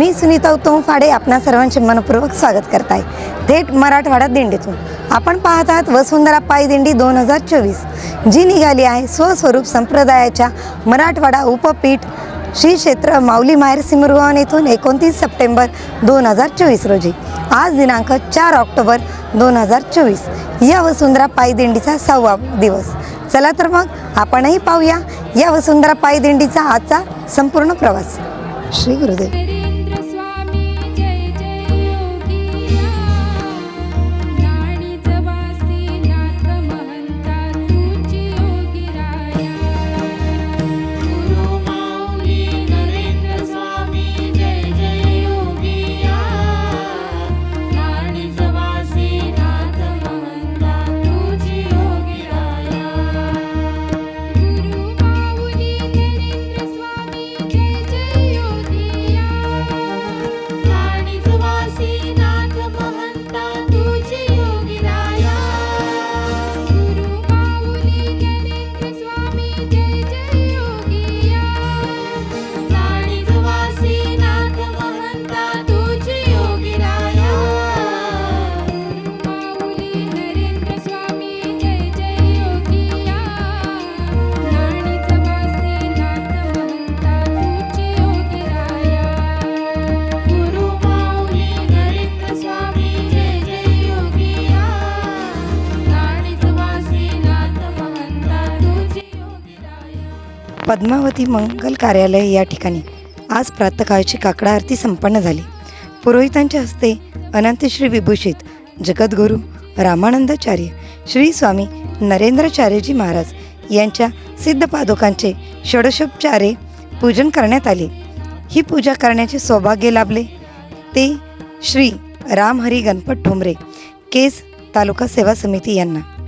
मी सुनीता उत्तम फाडे आपणा सर्वांचे मनपूर्वक स्वागत करत आहे थेट मराठवाडा दिंडीतून. आपण पाहत आहात वसुंधरा पायी दिंडी दोन हजार चोवीस. जी निघाली आहे स्वस्वरूप संप्रदायाच्या मराठवाडा उपपीठ श्री क्षेत्र माऊली माहेर सिमरगावन येथून एकोणतीस सप्टेंबर दोन हजार चोवीस रोजी. आज दिनांक चार ऑक्टोबर दोन हजार चोवीस. या वसुंधरा पायी दिंडीचा सहावा दिवस. चला तर मग आपणही पाहूया या वसुंधरा पायी दिंडीचा आजचा संपूर्ण प्रवास. श्री गुरुदेव. पद्मावती मंगल कार्यालय या ठिकाणी आज प्रातकाळची काकडा आरती संपन्न झाली. पुरोहितांच्या हस्ते अनंतश्री विभूषित जगद्गुरू रामानंदाचार्य श्री स्वामी नरेंद्राचार्यजी महाराज यांच्या सिद्धपादुकांचे षडशोपचारे पूजन करण्यात आले. ही पूजा करण्याचे सौभाग्य लाभले. ते श्री रामहरी गणपत ठोंबरे केस तालुका सेवा समिती यांना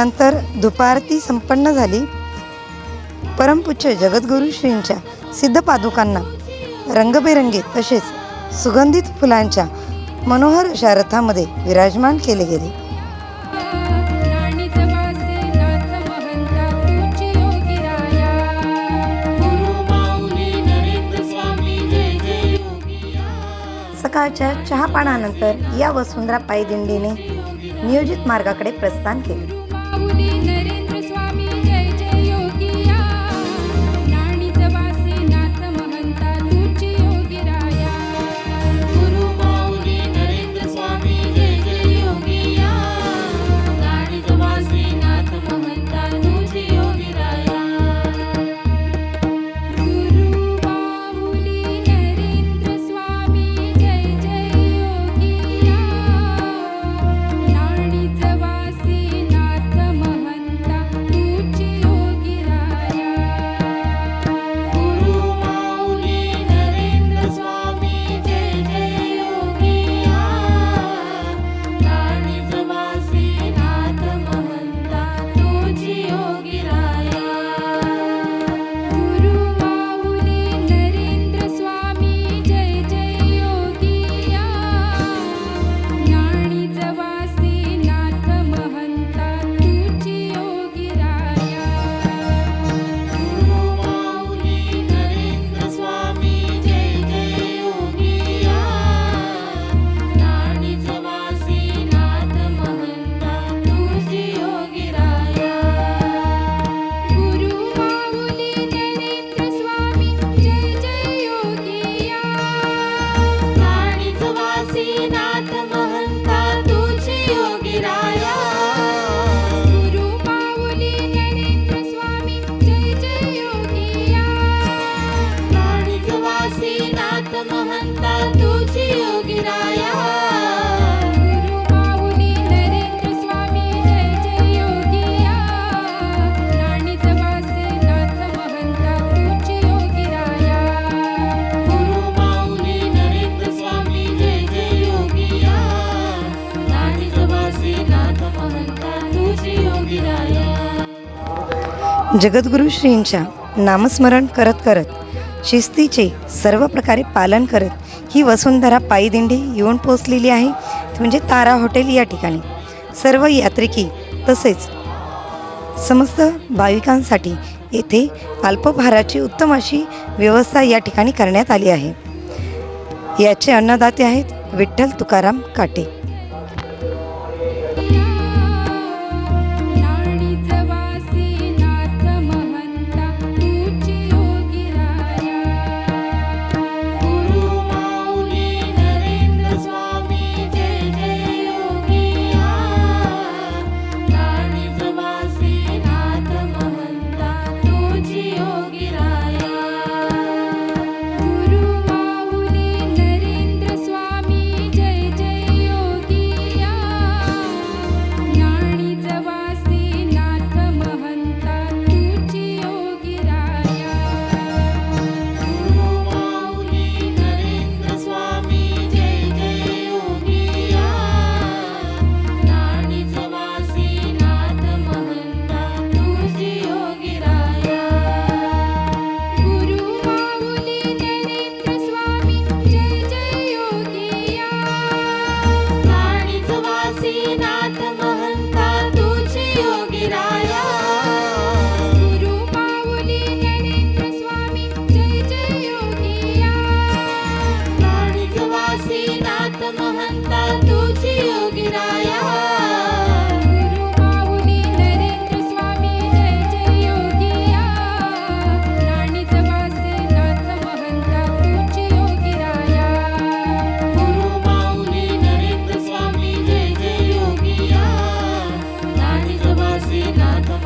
नंतर दुपारती संपन्न झाली. परमपुच्छ जगद्गुरू श्रींच्या सिद्धपादुकांना रंगबेरंगी तसेच सुगंधित फुलांच्या मनोहर अशा रथामध्ये विराजमान केले गेले. सकाळच्या चहापानानंतर या वसुंधरा पायदिंडीने नियोजित मार्गाकडे प्रस्थान केले. जगद्गुरुश्रींच्या नामस्मरण करत करत शिस्तीचे सर्व प्रकारे पालन करत ही वसुंधरा पायीदिंडी येऊन पोचलेली आहे. म्हणजे तारा हॉटेल या ठिकाणी. सर्व यात्रिकी तसेच समस्त भाविकांसाठी येथे अल्पभाराची उत्तम अशी व्यवस्था या ठिकाणी करण्यात आली आहे. याचे अन्नदाते आहेत विठ्ठल तुकाराम काटे.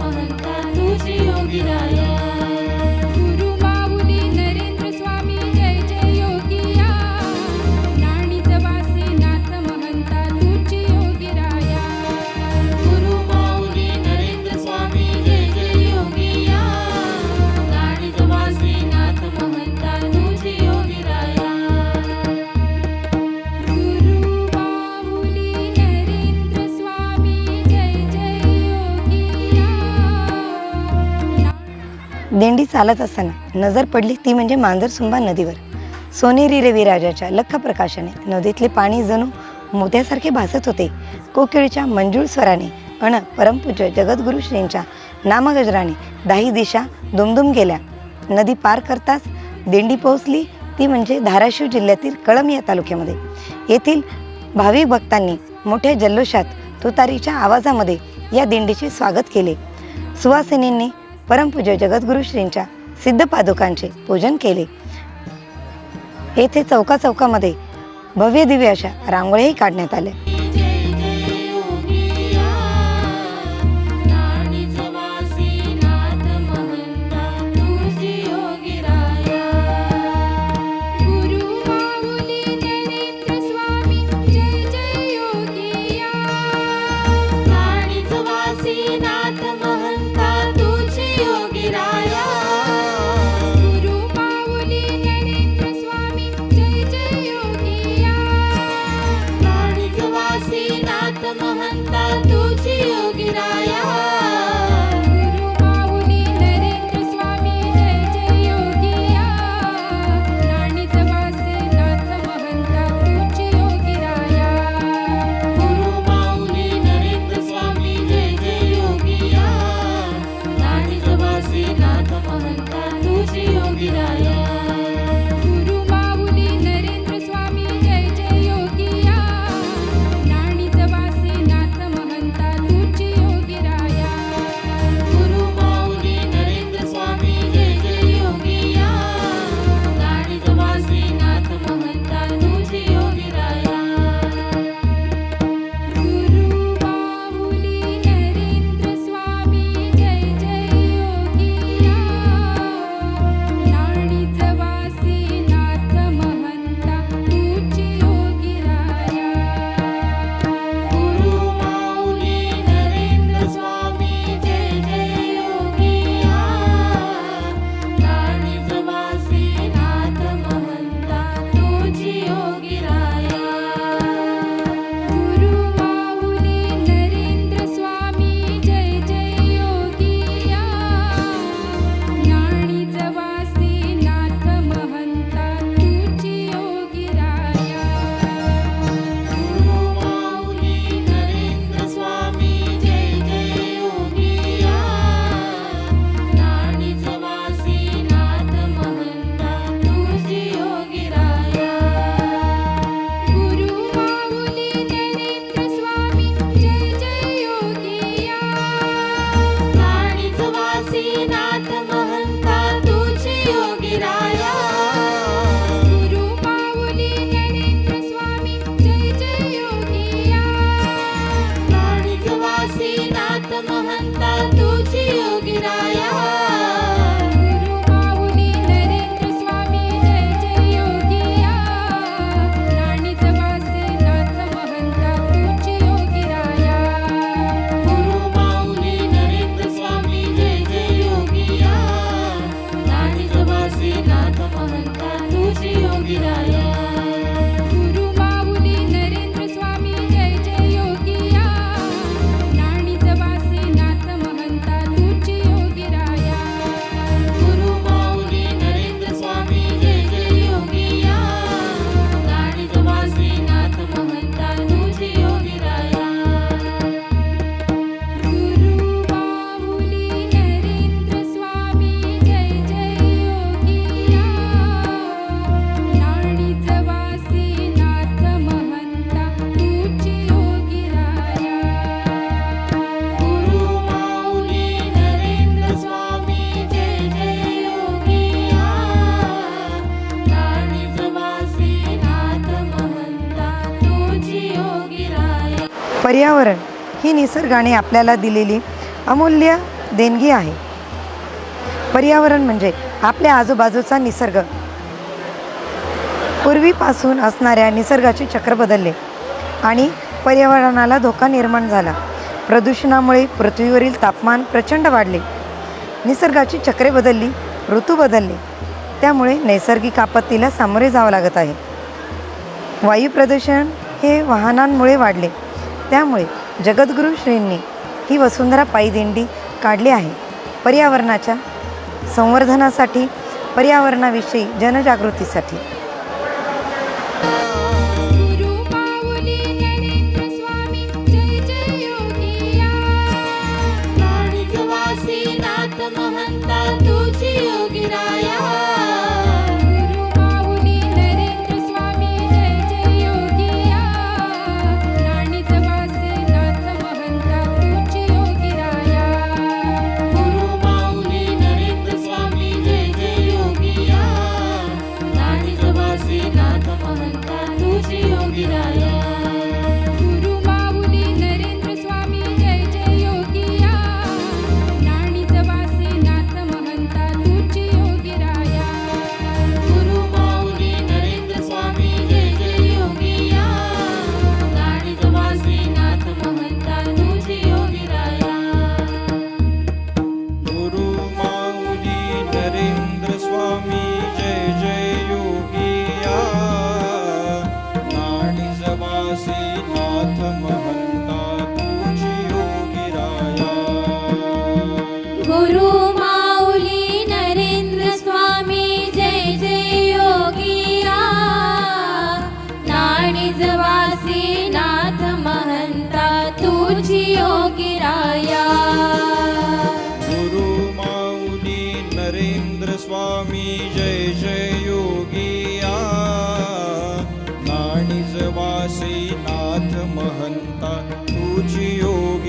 on the दिंडी चालत असताना नजर पडली ती म्हणजे मांजरसुंबा नदीवर. सोनेरी रविराजाच्या लख प्रकाशाने नदीतले पाणी जणू मोत्यासारखे भासत होते. कोकिळीच्या मंजूळ स्वराने अन परमपूज्य जगद्गुरु श्रींच्या नामगजराने दाही दिशा दुमदुम गेल्या. नदी पार करताच दिंडी पोहोचली ती म्हणजे धाराशिव जिल्ह्यातील कळम या तालुक्यामध्ये. येथील भाविक भक्तांनी मोठ्या जल्लोषात तुतारीच्या आवाजामध्ये या दिंडीचे स्वागत केले. सुवासिनींनी परमपूज्य जगद्गुरु श्रींच्या सिद्ध पादुकांचे पूजन केले. येथे चौका चौकामध्ये भव्य दिव्य अशा रांगोळ्याही काढण्यात आल्या. ही निसर्गाने आपल्याला दिलेली अमूल्य देणगी आहे. पर्यावरण म्हणजे आपल्या आजूबाजूचा निसर्ग. पूर्वीपासून असणाऱ्या निसर्गाचे चक्र बदलले आणि पर्यावरणाला धोका निर्माण झाला. प्रदूषणामुळे पृथ्वीवरील तापमान प्रचंड वाढले. निसर्गाची चक्रे बदलली ऋतू बदलले. त्यामुळे नैसर्गिक आपत्तीला सामोरे जावं लागत आहे. वायू प्रदूषण हे वाहनांमुळे वाढले. त्यामुळे जगद्गुरू श्रींनी ही वसुंधरा पायी दिंडी काढली आहे. पर्यावरणाच्या संवर्धनासाठी पर्यावरणाविषयी जनजागृतीसाठी.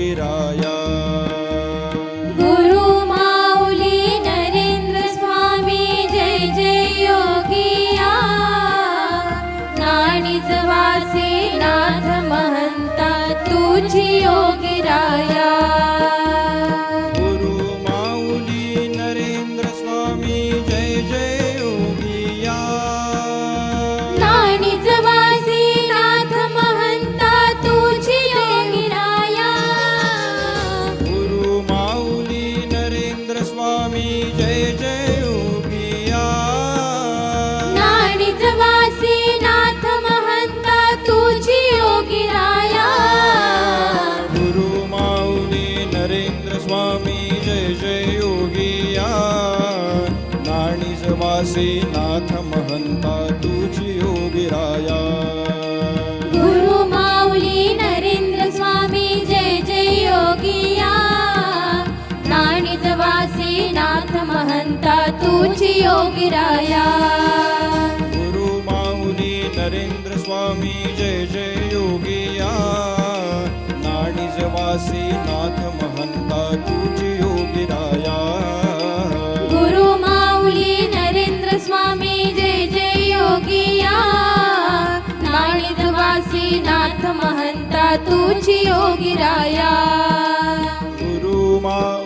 योगिराया योगिराया। गुरु माऊली नरेंद्र स्वामी जय जय योगिया। वासी नाथ महंता तुझी योगिराया। गुरु माऊली नरेंद्र स्वामी जय जय योगिया। वासी नाथ महंता तुझी योगिराया। गुरु माऊली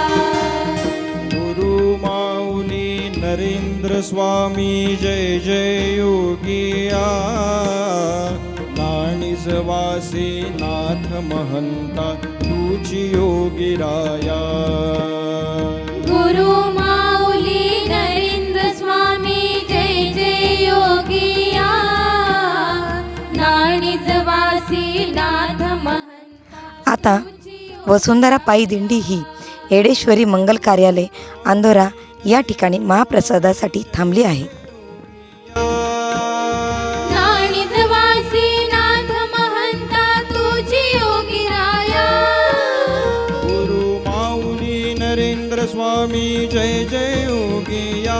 नरेंद्र स्वामी जय जय योगिया। नाणीज वासी नाथ महंता तुझी योगिराया गुरु माऊली नरेंद्र स्वामी जय जय योगिया। नाणीज वासी नाथ महंता आता वसुंधरा पायी दिंडी ही येडेश्वरी मंगल कार्यालय अंधोरा या ठिकाणी महाप्रसादासाठी थांबली आहे. गुरु माऊली नरेंद्र स्वामी जय जय योगिया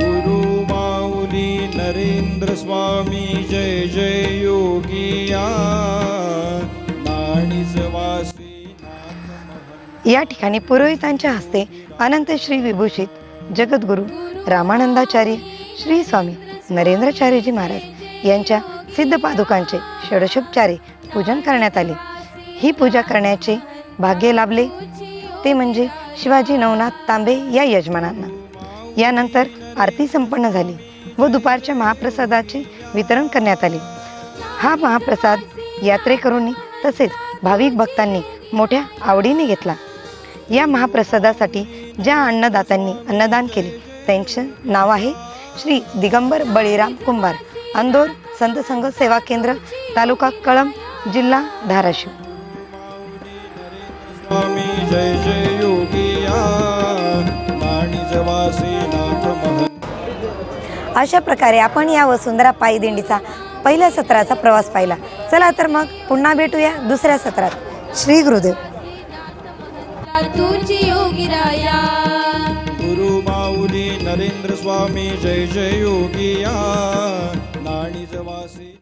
गुरु माऊली नरेंद्र स्वामी जय जय योगिया नाणीच वासी नाथ महंत या ठिकाणी पुरोहितांच्या हस्ते अनंत श्री विभूषित जगद्गुरु रामानंदाचार्य श्री स्वामी नरेंद्रचार्यजी महाराज यांच्या सिद्ध पादुकांचे षडशोपचारे पूजन करण्यात आले. ही पूजा करण्याचे भाग्य लाभले. ते म्हणजे शिवाजी नवनाथ तांबे या यजमानांना. यानंतर आरती संपन्न झाली व दुपारच्या महाप्रसादाचे वितरण करण्यात आले. हा महाप्रसाद यात्रेकरूंनी तसेच भाविक भक्तांनी मोठ्या आवडीने घेतला. या महाप्रसादासाठी ज्या अन्नदात्यांनी अन्नदान केले त्यांचं नाव आहे श्री दिगंबर बळीराम कुंभार अंदोर संत संघ सेवा केंद्र तालुका कळंब जिल्हा धाराशिव. जय जय योगिया वासी नाथ अशा प्रकारे आपण या वसुंधरा पायी दिंडीचा पहिल्या सत्राचा प्रवास पाहिला. चला तर मग पुन्हा भेटूया दुसऱ्या सत्रात. श्री गुरुदेव. तुझी योगी राया. गुरु माऊली नरेंद्र स्वामी जय जय योगिया नाणीच वासी